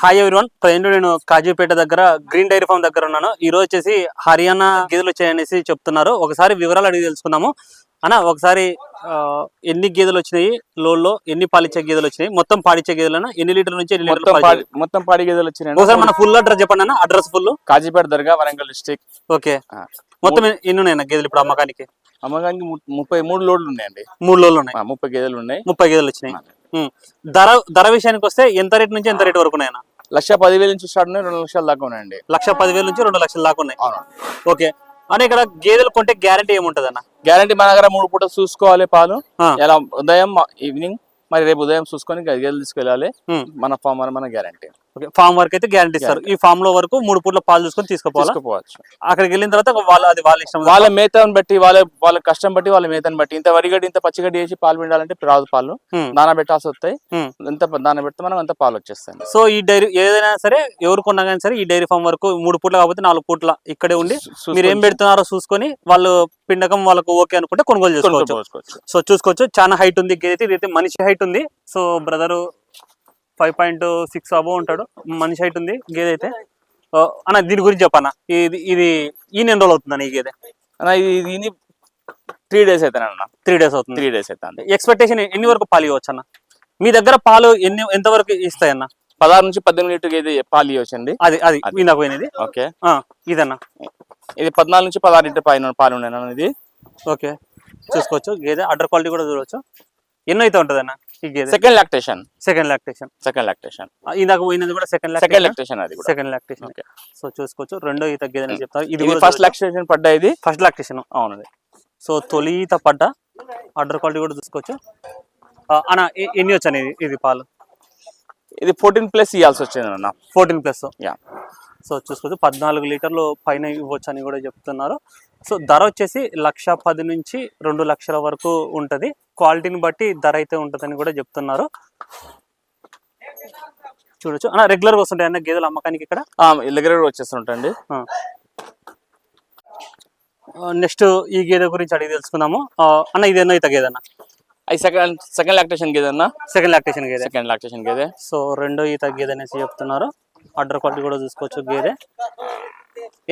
Hi everyone present నేను కాజీపేట దగ్గర green dairy form దగ్గర ఉన్నాను. ఈ రోజు వచ్చేసి హర్యానా గేదెలు వచ్చాయనేసి చెప్తున్నారు. ఒకసారి వివరాలు అడిగి తెలుసుకుందాము. అన్న ఒకసారి ఎన్ని గేదెలు వచ్చినాయి? లోల్లో ఎన్ని పాలిచ్చే గేదెలు వచ్చినాయి? మొత్తం పాడిచ్చే గేదెలు ఎన్ని లీటర్ నుంచి ఎన్ని మొత్తం లీటర్ పాడి మొత్తం పాడి గేదెలు వచ్చినాయి ఒకసారి మన ఫుల్ అడ్రస్ చెప్పండి అన్న. Address full Kazipet Dargah Warangal district okay. మొత్తం ఎన్ని ఉన్నాయి గేదెలు ఇప్పుడు అమ్మకానికి? అమ్మకానికి ముప్పై మూడు లోడ్లు ఉన్నాయండి. మూడు లోళ్ళు ఉన్నాయి. ముప్పై గేదెలు ఉన్నాయి. ముప్పై గేదెలు వచ్చినాయి. ధర ధర విషయానికి వస్తే ఎంత రేట్ నుంచి ఎంత రేట్ వరకు ఉన్నాయన్న? లక్ష పదివేల నుంచి స్టార్ట్ ఉన్నాయి రెండు లక్షల దాకా ఉన్నాయండి. లక్ష పదివేల నుంచి రెండు లక్షల దాకా ఉన్నాయి. ఓకే. అని ఇక్కడ గేదెలు కొంటే గ్యారంటీ ఏముంటది అన్న గ్యారంటీ మన దగ్గర మూడు పూట చూసుకోవాలి పాలు. ఎలా ఉదయం ఈవినింగ్ మరి రేపు ఉదయం చూసుకొని గేదెలు తీసుకెళ్ళాలి. మన ఫామ్ మన గ్యారంటీ. ఓకే ఫామ్ వరకు అయితే గ్యారంటీ ఇస్తారు. ఈ ఫామ్లో వరకు మూడు పూట్ల పాలు చూసుకొని తీసుకుపోవాలా? అక్కడికి వెళ్ళిన తర్వాత వాళ్ళు అది వాళ్ళ ఇష్టం. వాళ్ళ మేతను బట్టి వాళ్ళ వాళ్ళ కష్టం బట్టి వాళ్ళ మేతను బట్టి. ఇంత వరిగడ్డి ఇంత పచ్చిగడ్డి వేసి పాలు పిండాలంటే రాదు పాలు. పెట్టాల్సి వస్తాయి. ఎంత దాన పెడితే మనం అంత పాలు వచ్చేస్తాయి. సో ఈ డైరీ ఏదైనా సరే ఎవరు కొన్నా కానీ సరే ఈ డైరీ ఫామ్ వరకు మూడు పూట్ల కాకపోతే నాలుగు పూట్ల ఇక్కడే ఉండి మీరు ఏం పెడుతున్నారో చూసుకొని వాళ్ళు పిండకం వాళ్ళకు ఓకే అనుకుంటే కొనుగోలు చేసుకోవచ్చు. సో చూసుకోవచ్చు. చాలా హైట్ ఉంది. గేదె ఇదైతే మనిషి హైట్ ఉంది. So brother five point six above ఉంటాడు. మనిషి హైట్ ఉంది గేదె అయితే. అన్న దీని గురించి చెప్పన్న ఇది ఇది ఈ ఎన్ని రోజులు అవుతుందన్న ఈ గేదె? అన్న ఇది ఇది త్రీ డేస్ అవుతాను అన్న. త్రీ డేస్ అవుతుంది. త్రీ డేస్ అవుతాను ఎక్స్పెక్టేషన్ ఎన్ని వరకు పాలు ఇవ్వచ్చు అన్న? మీ దగ్గర పాలు ఎన్ని ఎంత వరకు ఇస్తాయన్న పదహారు నుంచి పద్దెనిమిది లీటర్ ఇది పాలు ఇవ్వచ్చండి. అది అది ఇందాక పోయినది. ఓకే. ఆ, ఇదన్న. ఇది పద్నాలుగు నుంచి పదహారు లీటర్ పైన పాలు ఉన్నాయి ఇది? ఓకే. చూసుకోవచ్చు. గేదె అడ్డర్ క్వాలిటీ కూడా చూడవచ్చు ఎన్నో అయితే ఉంటుంది అన్న గేదె second lactation second lactation second lactation ఇందాక పోయినది కూడా సెకండ్ సెకండ్ లాక్టేషన్ అది కూడా. Second lactation. సో చూసుకోవచ్చు. రెండో ఈత గేదె అని చెప్తారు ఇది ఇది ఫస్ట్ లాక్టేషన్ పడ్డా ఇది? ఫస్ట్ లాక్టేషన్ అవునండి సో తొలి ఈత పడ్డ. అడ్డర్ క్వాలిటీ కూడా చూసుకోవచ్చు. అన్న ఎన్ని వచ్చాను ఇది? ఇది పాలు. ఇది ఫోర్టీన్ ప్లస్ ఇవ్వాల్సి వచ్చింది అన్న ఫోర్టీన్ ప్లస్ యా సో చూసుకోవచ్చు. పద్నాలుగు లీటర్లు పైన ఇవ్వచ్చు అని కూడా చెప్తున్నారు. సో ధర వచ్చేసి లక్ష పది నుంచి రెండు లక్షల వరకు ఉంటుంది. క్వాలిటీని బట్టి ధర అయితే ఉంటుందని కూడా చెప్తున్నారు. చూడొచ్చు. అన్న రెగ్యులర్గా వస్తుంటాయి అన్న గేదెల అమ్మకానికి ఇక్కడ? దగ్గర వచ్చేస్తుంటండి నెక్స్ట్ ఈ గేదె గురించి అడిగి తెలుసుకుందాము. అన్న ఇది ఎన్నో అయితే గేదె అన్న? అది సెకండ్ సెకండ్ లాక్టేషన్ గేదె అన్న. సెకండ్ లాక్టేషన్ గేదె. సెకండ్ లాక్టేషన్ గేదె. సో రెండో ఈత గేదె అనేసి చెప్తున్నారు. అడ్డర్ క్వాలిటీ కూడా చూసుకోవచ్చు గేదె.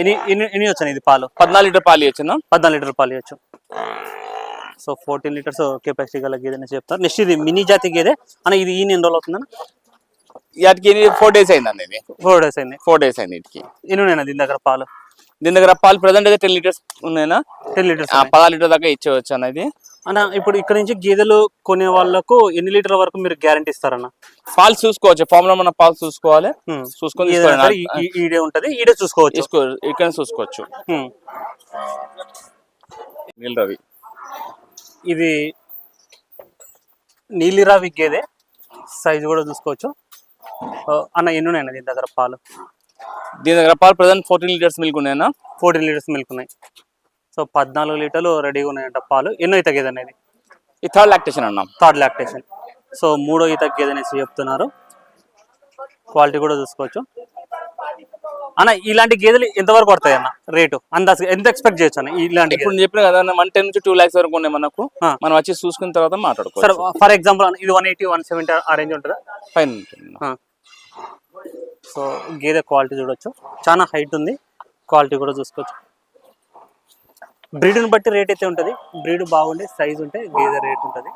ఎన్ని ఎన్ని ఎన్ని వచ్చాను ఇది పాలు? పద్నాలుగు లీటర్ పాలు ఇవ్వచ్చు పద్నాలుగు లీటర్ పాలు ఇవ్వచ్చు. సో ఫోర్టీన్ లీటర్స్ కెపాసిటీ గల గేదె అనేసి చెప్తారు. నెక్స్ట్ ఇది మినీ జాతి గేదె. అన్న ఇది ఈ ఎన్ని రోజులు అవుతుందన్న వాటికి ఫోర్ డేస్ అయిందండి ఇది. ఫోర్ డేస్ అయింది. ఫోర్ డేస్ అయింది వీటికి ఎన్ని ఉన్నాయి దీని దగ్గర పాలు? దీని దగ్గర పాలు ప్రజెంట్ అయితే టెన్ లీటర్స్ ఉన్నాయినా టెన్ లీటర్స్ పదహారు లీటర్ దాకా ఇచ్చేవచ్చు అనేది అన్న ఇప్పుడు ఇక్కడ నుంచి గేదెలు కొనే వాళ్ళకు ఎన్ని లీటర్ల వరకు మీరు గ్యారంటీ ఇస్తారన్న? పాలు చూసుకోవచ్చు. ఫామ్లో మన పాలు చూసుకోవాలి. చూసుకొని ఈడే ఉంటది. ఈడే చూసుకోవచ్చు. ఇక్కడ చూసుకోవచ్చు. హ్మ్. నీల్ రవి. ఇది నీలిరావి గేదె. సైజు కూడా చూసుకోవచ్చు. అన్న ఎన్ని ఉన్నాయన్న దీని దగ్గర పాలు? దీని దగ్గర పాలు ప్రజెంట్ ఫోర్టీన్ లీటర్స్ మిల్క్ ఉన్నాయన్నా. ఫోర్టీన్ లీటర్స్ మిల్క్ ఉన్నాయి. సో పద్నాలుగు లీటర్లు రెడీగా ఉన్నాయంట పాలు. ఎన్నో ఈత గేదె అనేది? ఈ థర్డ్ లాక్టేషన్ అన్నాం. Third lactation. సో మూడో ఈత గేదె అనేసి చెప్తున్నారు. క్వాలిటీ కూడా చూసుకోవచ్చు. అన్న ఇలాంటి గేదెలు ఎంతవరకు పడతాయి అన్న? రేటు? అందాజ ఎంత ఎక్స్పెక్ట్ చేయొచ్చు అన్న ఇలాంటి ఇప్పుడు చెప్పిన కదా వన్ టెన్ నుంచి టూ లాక్స్ వరకు ఉన్నాయి మనకు. మనం వచ్చి చూసుకున్న తర్వాత సరే మాట్లాడుకోవచ్చు ఫర్ ఎగ్జాంపుల్ ఇది వన్ ఎయిటీ వన్ సెవెంటీ ఆ రేంజ్ ఉంటుందా? ఫైన్. సో గేదె క్వాలిటీ చూడొచ్చు. చాలా హైట్ ఉంది. క్వాలిటీ కూడా చూసుకోవచ్చు. బ్రీడ్ని బట్టి రేట్ అయితే ఉంటుంది. బ్రీడ్ బాగుండి సైజ్ ఉంటే గేదె రేట్ ఉంటుంది.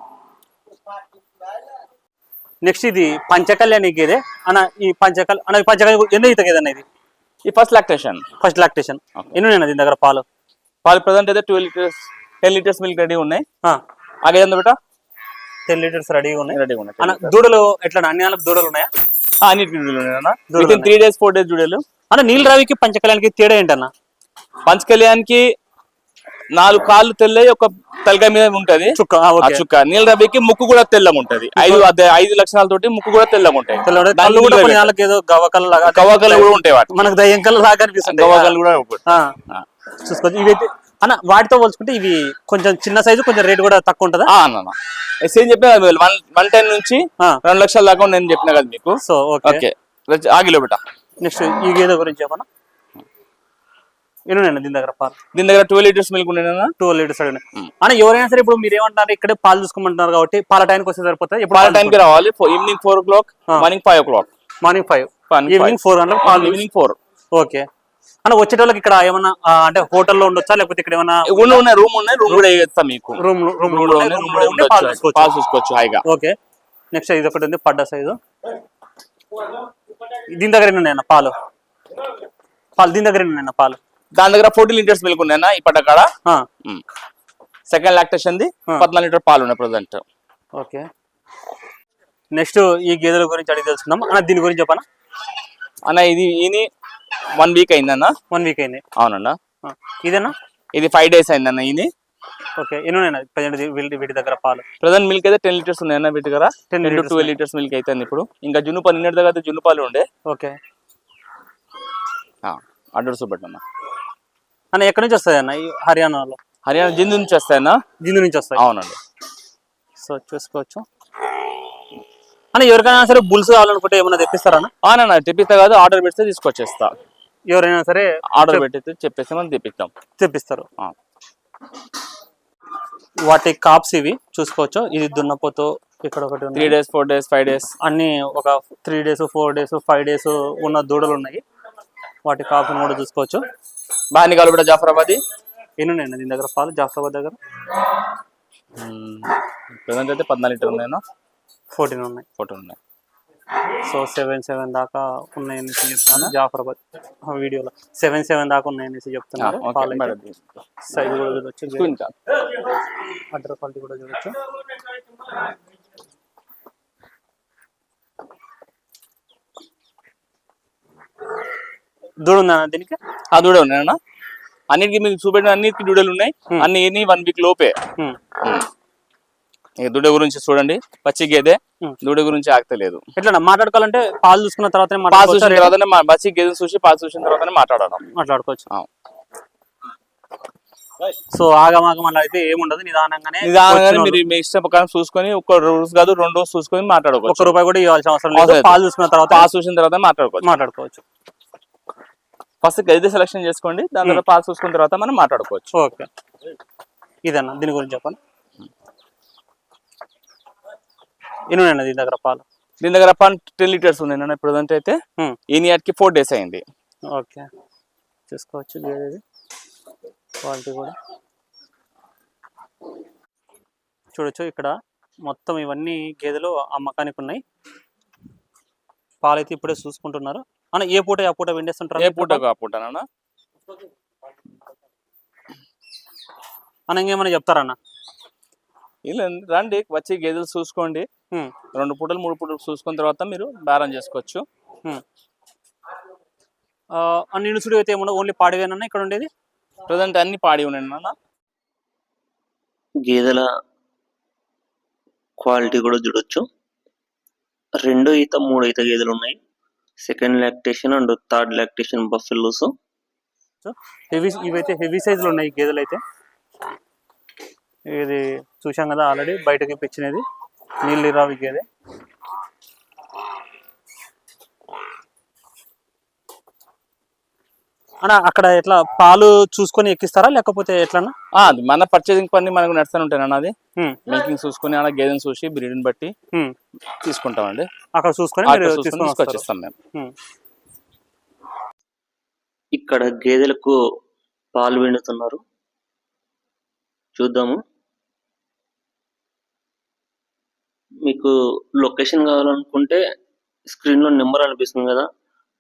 నెక్స్ట్ ఇది పంచకళ్యాణి గేదె. అన్న ఈ పంచకల్ అన్న పంచకళ్యాణి ఎన్నో ఈత గేదె అన్న ఇది? ఈ ఫస్ట్ లాక్టేషన్ ఫస్ట్ లాక్టేషన్ ఎన్ని ఉన్నాయి దీని దగ్గర పాలు? పాలు ప్రజెంట్ అయితే twelve litres ten litres milk ready ఉన్నాయి. ఆగే బేటా? టెన్ లీటర్స్ రెడీగా ఉన్నాయి. రెడీ ఉన్నాయి అన్న దూడలు ఎట్లా అన్ని నెలలకు దూడలు ఉన్నాయా? ఆ, అన్నిటికీ జుడీలు ఉన్నాయి త్రీ డేస్ ఫోర్ డేస్ జుడీలు అన్న నీల్ రావికి పంచకళ్యాణికి తేడా ఏంటన్న? పంచ కళ్యాణ్కి నాలుగు కాళ్ళు తెల్లయి ఒక తలకాయ మీద ఉంటది. చుక్క. ఆ, ఓకే. చుక్క. నీల రవికి ముక్కు కూడా తెల్లగా ఉంటది. ఐదు ఐదు లక్షణాలతోటి ముక్కు కూడా తెల్లగా ఉంటాయి. కళ్ళు కూడా కూడా ఉంటాయి వాటి మనకు దయ్యం కళ్ళు లాగా అనిపిస్తుంది కూడా. చూసుకోవచ్చు ఇవైతే అన్న వాటితో పోల్చుకుంటే ఇవి కొంచెం చిన్న సైజు కొంచెం రేట్ కూడా తక్కువ ఉంటుందా? అన్న సేమ్ చెప్పిన వన్ వన్ టెన్ నుంచి. రెండు లక్షల దాకా నేను చెప్పిన కదా మీకు. So okay. ఓకే. ఆగిలో బిడ్డ నెక్స్ట్ ఈ గేదె గురించి చెప్పనా? ఎన్ని దీని దగ్గర పాలు. దీని దగ్గర ట్వెల్వ్ లీటర్స్ మిల్క్ ఉండేనా? టూ లీటర్స్ అడిగిన. అన్న ఎవరైనా సరే ఇప్పుడు మీరు ఏమంటారు ఇక్కడే పాలు చూసుకోమంటున్నారు కాబట్టి పాల టైంకి వస్తే సరిపోతాయి? ఇప్పుడు పాల టైంకి రావాలి. Evening four o'clock. Morning five o'clock morning five evening four hundred పాలు ఈవినింగ్ ఫోర్ ఓకే. అన్న వచ్చేటోళ్ళకి ఇక్కడ ఏమన్నా అంటే హోటల్లో ఉండొచ్చా? లేకపోతే ఇక్కడ ఏమన్నా ఉన్న ఉన్నాయి రూమ్ ఉన్నాయి రూమ్ కూడా వేస్తాం మీకు. రూమ్ రూమ్ పాలు చూసుకోవచ్చు. హాయిగా. ఓకే. నెక్స్ట్ ఇది ఒకటి ఉంది పడ్డ సైజు. దీని దగ్గర ఉన్నాయన్న పాలు? పాలు దీని దగ్గర ఉన్నాయన్న పాలు? దాని దగ్గర ఫోర్టీ లీటర్స్ మిల్క్ ఉన్నాయన్న ఈ పట్ట కాడ ఆ, సెకండ్ లాక్టేషన్ ది. పద్నాలుగు లీటర్ పాలు ఉన్నాయి ప్రజెంట్. ఓకే. నెక్స్ట్ ఈ గేదెల గురించి అడిగి తెలుసుకుందాం. అన్న దీని గురించి చెప్పనా? అన్న ఇది ఈని వన్ వీక్ అయిందన్న వన్ వీక్ అయింది. అవునన్న. ఇదేనా? ఇది ఫైవ్ డేస్ అయిందన్న ఈని ఓకే. ఎన్ని ఉన్నాయన్న? ప్రజెంట్ వీటి దగ్గర పాలు. ప్రజెంట్ మిల్క్ అయితే టెన్ లీటర్స్ ఉన్నాయన్న వీటి దగ్గర. 10 ten to liters twelve litres milk అయితే ఇప్పుడు. ఇంకా జున్ను పాలు నిన్నటి దగ్గర జున్ను పాలు ఉండే. ఓకే. అడ్రస్ పెట్టన్న అన్న ఎక్కడి నుంచి వస్తాయి అన్న? హర్యానాలో. హర్యానా జిందు నుంచి వస్తాయన్న? జిందు నుంచి వస్తాయి. అవునండి. సో చూసుకోవచ్చు. అన్న ఎవరికైనా సరే బుల్స్ కావాలనుకుంటే ఏమన్నా తెప్పిస్తారా అన్న? తెప్పిస్తా కాదు ఆర్డర్ పెడితే తీసుకొచ్చేస్తా. ఎవరైనా సరే ఆర్డర్ పెట్టితే చెప్పేస్తే మనం తెప్పిస్తాం. తెప్పిస్తారు. వాటి కాప్స్ ఇవి చూసుకోవచ్చు. ఇది దున్నపోతు ఇక్కడ ఒకటి three days four days five days అన్ని ఒక three days four days five days ఉన్న దూడలు ఉన్నాయి. వాటి కాపును కూడా చూసుకోవచ్చు. బాగా కలబడ జాఫరాబాద్? ఎన్ని ఉన్నాయండి దీని దగ్గర పాలు? జాఫరాబాద్ దగ్గర? ప్రజెంట్ అయితే పద్నాలుగు లీటర్ ఉన్నాయన్న? ఫోర్టీన్ ఉన్నాయి. ఫోటో ఉన్నాయి. సో సెవెన్ సెవెన్ దాకా ఉన్నాయని చెప్తాను జాఫరాబాద్ వీడియోలో. సెవెన్ సెవెన్ దాకా ఉన్నాయని మేడం. సైజ్ కూడా చూడొచ్చు. అడ్డర్ క్వాలిటీ కూడా చూడొచ్చు. దూడ ఉందా దీనికి? ఆ దూడ ఉన్నాయన్న అన్నిటికీ మీకు చూపెట్టిన అన్నిటికీ దూడలు ఉన్నాయి. అన్ని ఎన్ని వన్ వీక్ లోపే. ఇక దూడ గురించి చూడండి. పచ్చి గేదె Hmm. దూడ గురించి ఆగతలేదు. ఎట్లా మాట్లాడుకోవాలంటే పాలు చూసుకున్న తర్వాతనే పాలు? చూసిన తర్వాతనే మా పచ్చి గేదె చూసి పాలు చూసిన తర్వాతనే మాట్లాడడం మాట్లాడుకోవచ్చు. సో ఆగమాగం అలా అయితే ఏముండదు. నిదానంగానే నిదానంగానే మీరు మీ ఇష్ట ప్రకారం చూసుకొని ఒక రోజు కాదు రెండు రోజు చూసుకొని మాట్లాడుకోవచ్చు. రూపాయి కూడా ఇవ్వాల్సిన అవసరం లేదు. పాలు చూసుకున్న తర్వాత పాలు చూసిన తర్వాత మాట్లాడుకోవచ్చు. మాట్లాడుకోవచ్చు. ఫస్ట్ గది సెలెక్షన్ చేసుకోండి. దాని తర్వాత పాలు చూసుకున్న తర్వాత మనం మాట్లాడుకోవచ్చు. ఓకే. ఇదన్నా దీని గురించి చెప్పండి. ఎన్ని ఉన్నాయండి దీని దగ్గర పాలు? దీని దగ్గర టెన్ లీటర్స్ ఉన్నాయి నాన్న. ప్రజెంట్ అయితే. ఈ నియర్కి ఫోర్ డేస్ అయింది. ఓకే. చూసుకోవచ్చు గేదెది క్వాలిటీ కూడా. చూడొచ్చు ఇక్కడ మొత్తం ఇవన్నీ గేదెలు అమ్మకానికి ఉన్నాయి. పాలైతే ఇప్పుడే చూసుకుంటున్నారు. అన్న ఏ పూట ఆ పూట వెండేస్తుంటారు ఏ పూట ఆ పూట నాన్న అన్న ఇంకేమైనా చెప్తారన్న ఇలా రండి వచ్చి గేదెలు చూసుకోండి. రెండు పూటలు మూడు పూటలు చూసుకున్న తర్వాత మీరు బేరం చేసుకోవచ్చు. అన్ని ఇనుసుడు అయితే ఏమన్నా ఓన్లీ పాడివేనన్నా ఇక్కడ ఉండేది? ప్రజెంట్ అన్ని పాడి ఉన్నాయి నాన్న గేదెల క్వాలిటీ కూడా చూడొచ్చు. రెండు ఈత మూడు ఈత గేదెలు ఉన్నాయి. Second lactation and third lactation buffaloes heavy ఇవైతే హెవీ సైజులు ఉన్నాయి గేదెలు అయితే ఇది చూసాం కదా ఆల్రెడీ బయటకి పిచ్చినది నీళ్ళు రావి గేదె. అన్న అక్కడ ఎట్లా పాలు చూసుకొని ఎక్కిస్తారా లేకపోతే ఎట్లన్నా అది మన పర్చేసింగ్ పని మనకు నడుస్తూనే అది హ్మ్. మిల్కింగ్ చూసుకొని అలా గేదెని చూసి బ్రీడ్ని బట్టి. తీసుకుంటామండి అక్కడ చూసుకొని. తీసుకొచ్చిస్తాం మేము. ఇక్కడ గేదెలకు పాలు పిండుతున్నారు చూద్దాము మీకు లొకేషన్ కావాలనుకుంటే స్క్రీన్లో నెంబర్ అనిపిస్తుంది కదా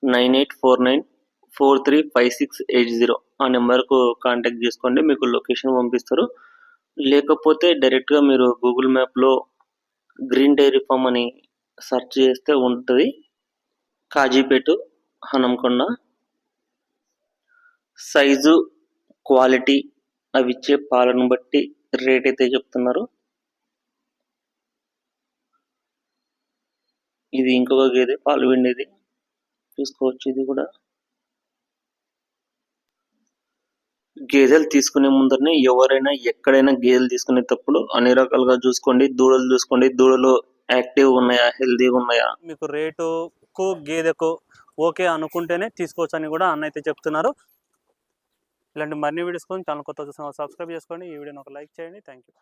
nine eight four nine four three five six eight zero ఆ నెంబర్కు కాంటాక్ట్ చేసుకోండి మీకు లొకేషన్ పంపిస్తారు. లేకపోతే డైరెక్ట్గా మీరు గూగుల్ మ్యాప్లో గ్రీన్ డైరీ ఫామ్ అని సెర్చ్ చేస్తే ఉంటుంది. కాజీపేట హనంకొండ సైజు క్వాలిటీ అవి ఇచ్చే పాలను బట్టి రేట్ అయితే చెప్తున్నారు. ఇది ఇంకొక గేదె పాలు పిండేది. చూసుకోవచ్చు ఇది కూడా. గేదెలు తీసుకునే ముందరనే ఎవరైనా ఎక్కడైనా గేదెలు తీసుకునేటప్పుడు అన్ని రకాలుగా చూసుకోండి. దూడలు చూసుకోండి. దూడలు యాక్టివ్ ఉన్నాయా? హెల్దీగా ఉన్నాయా? మీకు రేటుకు గేదెకు ఓకే అనుకుంటేనే తీసుకోవచ్చు అని కూడా అన్న అయితే చెప్తున్నారు. ఇలాంటి మరిన్ని వీడియోస్ కోసం ఛానల్ కొత్త చూసిన సబ్స్క్రైబ్ చేసుకోండి. ఈ వీడియోని ఒక లైక్ చేయండి. Thank you